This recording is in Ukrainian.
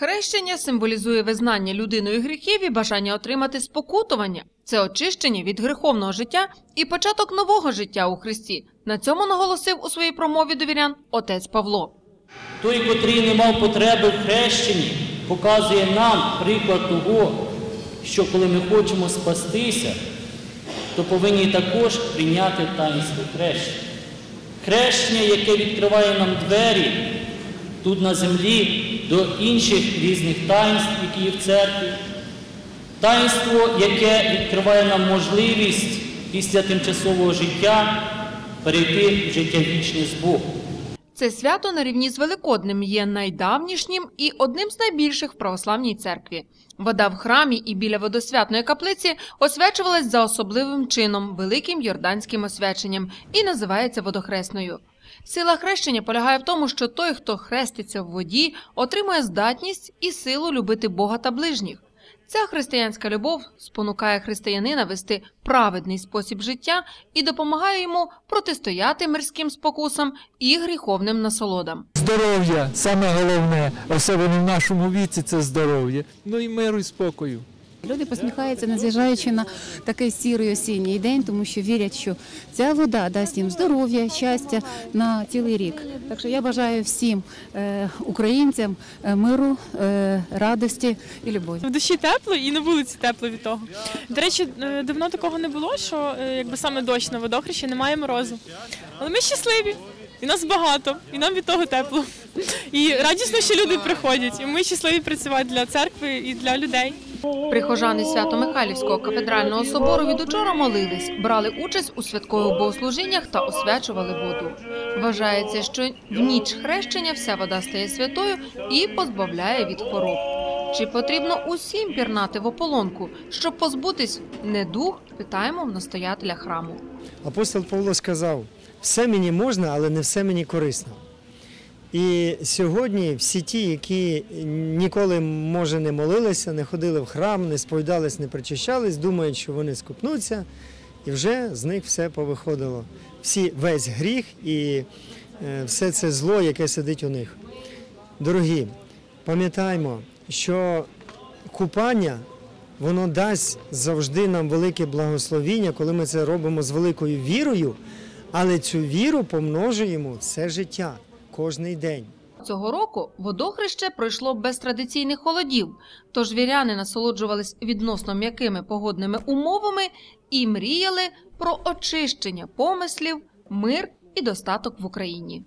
Хрещення символізує визнання людиною гріхів і бажання отримати спокутування. Це очищення від гріховного життя і початок нового життя у Христі. На цьому наголосив у своїй промові довірян отець Павло. Той, котрий не мав потреби в хрещенні, показує нам приклад того, що коли ми хочемо спастися, то повинні також прийняти таїнство хрещення. Хрещення, яке відкриває нам двері тут на землі до інших різних таїнств, які є в церкві. Таїнство, яке відкриває нам можливість після тимчасового життя перейти в життя вічне з Богом. Це свято на рівні з Великоднем є найдавнішнім і одним з найбільших в православній церкві. Вода в храмі і біля водосвятної каплиці освячувалась за особливим чином великим йорданським освяченням і називається водохресною. Сила хрещення полягає в тому, що той, хто хреститься в воді, отримує здатність і силу любити Бога та ближніх. Ця християнська любов спонукає християнина вести праведний спосіб життя і допомагає йому протистояти мирським спокусам і гріховним насолодам. Здоров'я саме головне, особливо в нашому віці, це здоров'я. Ну і миру і спокою. Люди посміхаються, незважаючи на такий сірий осінній день, тому що вірять, що ця вода дасть їм здоров'я, щастя на цілий рік. Так що я бажаю всім е, українцям е, миру, е, радості і любові. В душі тепло і на вулиці тепло від того. До речі, давно такого не було, що якби саме дощ на водохрещі немає морозу. Але ми щасливі, і нас багато, і нам від того тепло. І радісно, що люди приходять. І ми щасливі працювати для церкви і для людей. Прихожани Свято-Михайлівського кафедрального собору від учора молились, брали участь у святкових богослужіннях та освячували воду. Вважається, що в ніч хрещення вся вода стає святою і позбавляє від хвороб. Чи потрібно усім пірнати в ополонку, щоб позбутись недуг, питаємо в настоятеля храму. Апостол Павло сказав: все мені можна, але не все мені корисно. І сьогодні всі ті, які ніколи, може, не молилися, не ходили в храм, не сповідались, не причащались, думають, що вони скупнуться, і вже з них все повиходило. Всі, весь гріх і е, все це зло, яке сидить у них. Дорогі, пам'ятаймо, що купання воно дасть завжди нам велике благословіння, коли ми це робимо з великою вірою, але цю віру помножуємо все життя, кожний день. Цього року водохреще пройшло без традиційних холодів, тож віряни насолоджувались відносно м'якими погодними умовами і мріяли про очищення помислів, мир і достаток в Україні.